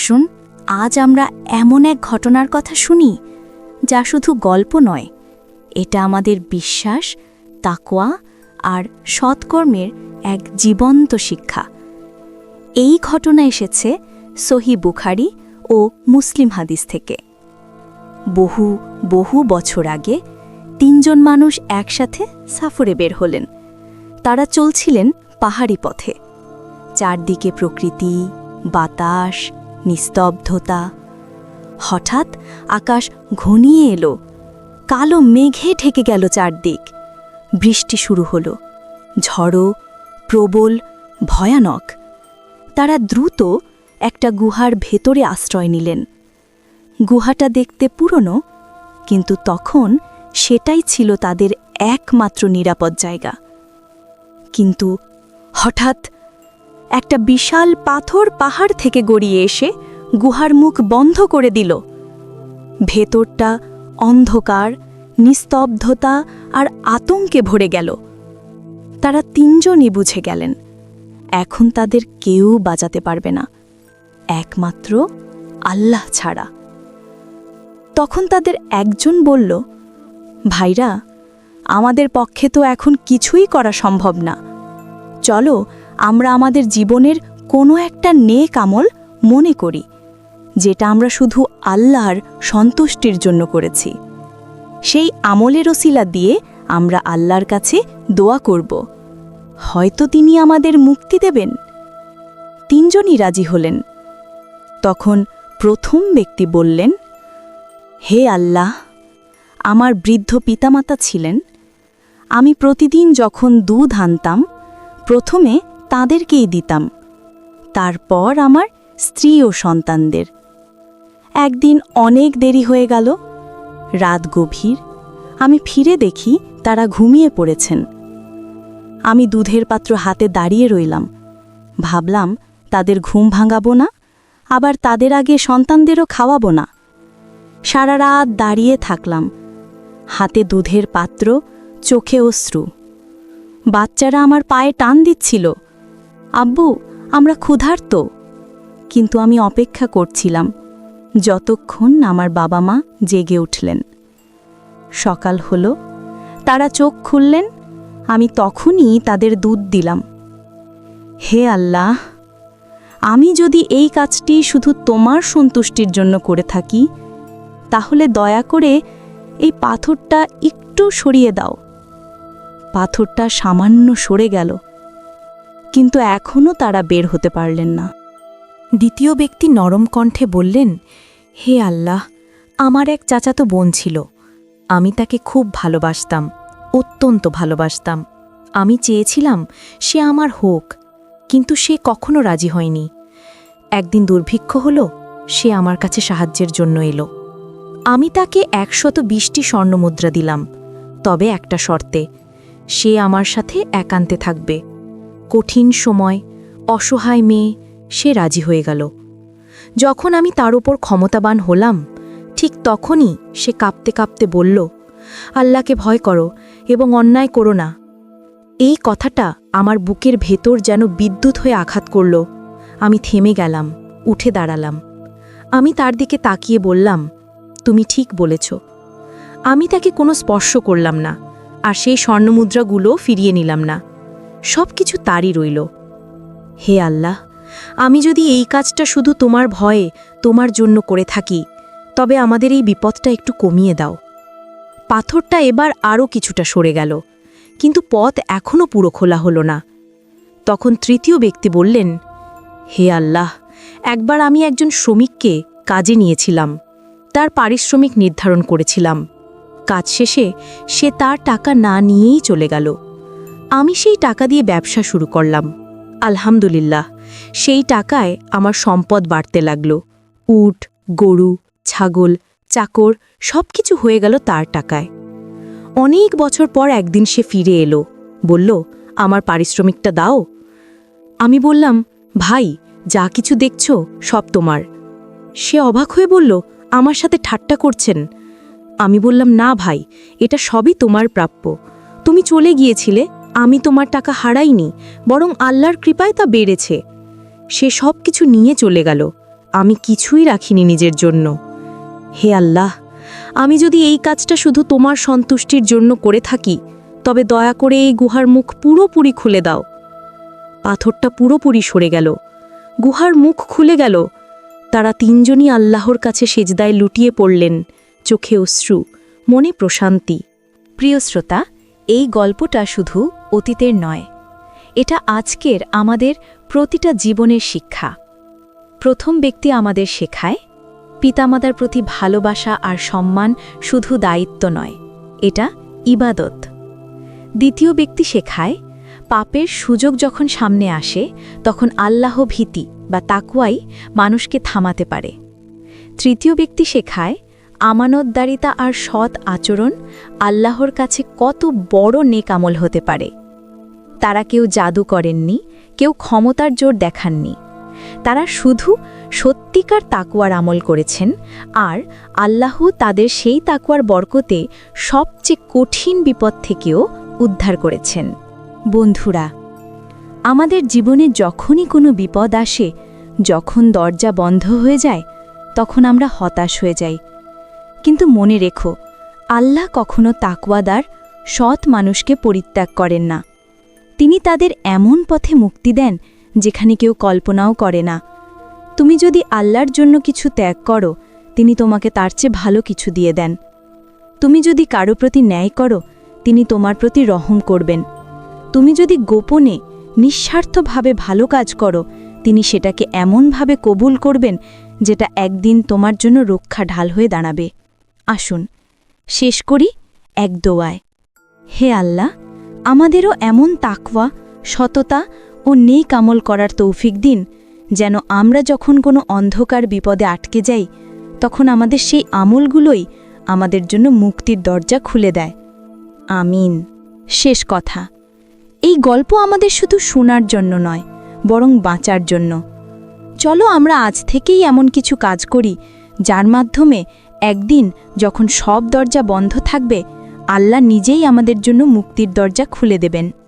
আসুন, আজ আমরা এমন এক ঘটনার কথা শুনি, যা শুধু গল্প নয়। এটা আমাদের বিশ্বাস তাকোয়া আর সৎকর্মের এক জীবন্ত শিক্ষা। এই ঘটনা এসেছে সহি বুখারি ও মুসলিম হাদিস থেকে। বহু বহু বছর আগে তিনজন মানুষ একসাথে সাফরে বের হলেন। তারা চলছিলেন পাহাড়ি পথে। চারদিকে প্রকৃতি, বাতাস নিস্তব্ধতা। হঠাৎ আকাশ ঘনিয়ে এলো। কালো মেঘে ঢেকে গেল চারদিক। বৃষ্টি শুরু হলো। ঝড়ো, প্রবল, ভয়ানক। তারা দ্রুত একটা গুহার ভেতরে আশ্রয় নিলেন। গুহাটা দেখতে পুরনো, কিন্তু তখন সেটাই ছিল তাদের একমাত্র নিরাপদ জায়গা। কিন্তু হঠাৎ একটা বিশাল পাথর পাহাড় থেকে গড়িয়ে এসে গুহার মুখ বন্ধ করে দিল। ভেতরটা অন্ধকার, নিস্তব্ধতা আর আতঙ্কে ভরে গেল। তারা তিনজনই বুঝে গেলেন, এখন তাদের কেউ বাঁচাতে পারবে না, একমাত্র আল্লাহ ছাড়া। তখন তাদের একজন বলল, ভাইরা, আমাদের পক্ষে তো এখন কিছুই করা সম্ভব না। চলো আমরা আমাদের জীবনের কোনো একটা নেক আমল মনে করি, যেটা আমরা শুধু আল্লাহর সন্তুষ্টির জন্য করেছি। সেই আমলের ওসিলা দিয়ে আমরা আল্লাহর কাছে দোয়া করব। হয়তো তিনি আমাদের মুক্তি দেবেন। তিনজনই রাজি হলেন। তখন প্রথম ব্যক্তি বললেন, হে আল্লাহ, আমার বৃদ্ধ পিতামাতা ছিলেন। আমি প্রতিদিন যখন দুধ আনতাম, প্রথমে তাদেরকেই দিতাম। তারপর আমার স্ত্রী ও সন্তানদের। একদিন অনেক দেরি হয়ে গেল। রাত গভীর। আমি ফিরে দেখি তারা ঘুমিয়ে পড়েছেন। আমি দুধের পাত্র হাতে দাঁড়িয়ে রইলাম। ভাবলাম, তাদের ঘুম ভাঙাবো না, আবার তাদের আগে সন্তানদেরও খাওয়াবো না। সারা রাত দাঁড়িয়ে থাকলাম। হাতে দুধের পাত্র, চোখে অশ্রু। বাচ্চারা আমার পায়ে টান দিচ্ছিল। আব্বু, আমরা ক্ষুধার্ত। কিন্তু আমি অপেক্ষা করছিলাম, যতক্ষণ আমার বাবা মা জেগে উঠলেন। সকাল হল, তারা চোখ খুললেন, আমি তখনই তাদের দুধ দিলাম। হে আল্লাহ, আমি যদি এই কাজটি শুধু তোমার সন্তুষ্টির জন্য করে থাকি, তাহলে দয়া করে এই পাথরটা একটু সরিয়ে দাও। পাথরটা সামান্য সরে গেল। কিন্তু এখনও তারা বের হতে পারলেন না। দ্বিতীয় ব্যক্তি নরম কণ্ঠে বললেন, হে আল্লাহ, আমার এক চাচাতো বোন ছিল। আমি তাকে খুব ভালোবাসতাম, অত্যন্ত ভালোবাসতাম। আমি চেয়েছিলাম সে আমার হোক, কিন্তু সে কখনো রাজি হয়নি। একদিন দুর্ভিক্ষ হলো, সে আমার কাছে সাহায্যের জন্য এলো। আমি তাকে একশত বিশটি স্বর্ণমুদ্রা দিলাম, তবে একটা শর্তে, সে আমার সাথে একান্তে থাকবে। কঠিন সময়, অসহায় মেয়ে, সে রাজি হয়ে গেল। যখন আমি তার ওপর ক্ষমতাবান হলাম, ঠিক তখনই সে কাঁপতে কাঁপতে বলল, আল্লাহকে ভয় করো এবং অন্যায় করো না। এই কথাটা আমার বুকের ভেতর যেন বিদ্যুৎ হয়ে আঘাত করল। আমি থেমে গেলাম, উঠে দাঁড়ালাম। আমি তার দিকে তাকিয়ে বললাম, তুমি ঠিক বলেছ। আমি তাকে কোনো স্পর্শ করলাম না, আর সেই স্বর্ণমুদ্রাগুলো ফিরিয়ে নিলাম না। সব কিছু তারই রইল। হে আল্লাহ, আমি যদি এই কাজটা শুধু তোমার ভয়ে তোমার জন্য করে থাকি, তবে আমাদের এই বিপদটা একটু কমিয়ে দাও। পাথরটা এবার আরও কিছুটা সরে গেল, কিন্তু পথ এখনও পুরো খোলা হলো না। তখন তৃতীয় ব্যক্তি বললেন, হে আল্লাহ, একবার আমি একজন শ্রমিককে কাজে নিয়েছিলাম। তার পারিশ্রমিক নির্ধারণ করেছিলাম। কাজ শেষে সে তার টাকা না নিয়েই চলে গেল। আমি সেই টাকা দিয়ে ব্যবসা শুরু করলাম। আলহামদুলিল্লাহ, সেই টাকায় আমার সম্পদ বাড়তে লাগল। উট, গরু, ছাগল, চাকর সব কিছু হয়ে গেল তার টাকায়। অনেক বছর পর একদিন সে ফিরে এলো, বলল, আমার পারিশ্রমিকটা দাও? আমি বললাম, ভাই, যা কিছু দেখছ সব তোমার। সে অবাক হয়ে বলল, আমার সাথে ঠাট্টা করছেন? আমি বললাম, না ভাই, এটা সবই তোমার প্রাপ্য। তুমি চলে গিয়েছিলে আমি তোমার টাকা হারাইনি, বরং আল্লাহর কৃপায় তা বেড়েছে। সে সব কিছু নিয়ে চলে গেল, আমি কিছুই রাখিনি নিজের জন্য। হে আল্লাহ, আমি যদি এই কাজটা শুধু তোমার সন্তুষ্টির জন্য করে থাকি, তবে দয়া করে এই গুহার মুখ পুরোপুরি খুলে দাও। পাথরটা পুরোপুরি সরে গেল, গুহার মুখ খুলে গেল। তারা তিনজনই আল্লাহর কাছে সেজদায় লুটিয়ে পড়লেন, চোখে অশ্রু, মনে প্রশান্তি। প্রিয় শ্রোতা এই গল্পটা শুধু অতীতের নয়, এটা আজকের আমাদের প্রতিটা জীবনের শিক্ষা। প্রথম ব্যক্তি আমাদের শেখায়, পিতামাতার প্রতি ভালোবাসা আর সম্মান শুধু দায়িত্ব নয়, এটা ইবাদত। দ্বিতীয় ব্যক্তি শেখায়, পাপের সুযোগ যখন সামনে আসে, তখন আল্লাহ ভীতি বা তাকুয়াই মানুষকে থামাতে পারে। তৃতীয় ব্যক্তি শেখায় আমানতদারিতা আর সৎ আচরণ আল্লাহর কাছে কত বড় নেকামল হতে পারে। তারা কেউ জাদু করেননি, কেউ ক্ষমতার জোর দেখাননি। তারা শুধু সত্যিকার তাকুয়ার আমল করেছেন আর আল্লাহ তাদের সেই তাকুয়ার বরকতে সবচেয়ে কঠিন বিপদ থেকেও উদ্ধার করেছেন। বন্ধুরা, আমাদের জীবনে যখনই কোনো বিপদ আসে, যখন দরজা বন্ধ হয়ে যায়, তখন আমরা হতাশ হয়ে যাই। কিন্তু মনে রেখো, আল্লাহ কখনো তাকওয়াদার, সৎ মানুষকে পরিত্যাগ করেন না। তিনি তাদের এমন পথে মুক্তি দেন, যেখানে কেউ কল্পনাও করে না। তুমি যদি আল্লাহর জন্য কিছু ত্যাগ করো, তিনি তোমাকে তার চেয়ে ভালো কিছু দিয়ে দেন। তুমি যদি কারও প্রতি ন্যায় করো, তিনি তোমার প্রতি রহম করবেন। তুমি যদি গোপনে, নিঃস্বার্থভাবে ভালো কাজ করো, তিনি সেটাকে এমনভাবে কবুল করবেন, যেটা একদিন তোমার জন্য রক্ষা ঢাল হয়ে দাঁড়াবে। আসুন, শেষ করি এক দোয়ায়। হে আল্লাহ, আমাদেরও এমন তাকওয়া, সততা ও নেই কামল করার তৌফিক দিন, যেন আমরা যখন কোনো অন্ধকার বিপদে আটকে যাই, তখন আমাদের সেই আমলগুলোই আমাদের জন্য মুক্তির দরজা খুলে দেয়। আমিন। শেষ কথা। এই গল্প আমাদের শুধু শোনার জন্য নয়, বরং বাঁচার জন্য। চলো আমরা আজ থেকেই এমন কিছু কাজ করি, যার মাধ্যমে একদিন যখন সব দরজা বন্ধ থাকবে আল্লাহ নিজেই আমাদের জন্য মুক্তির দরজা খুলে দেবেন।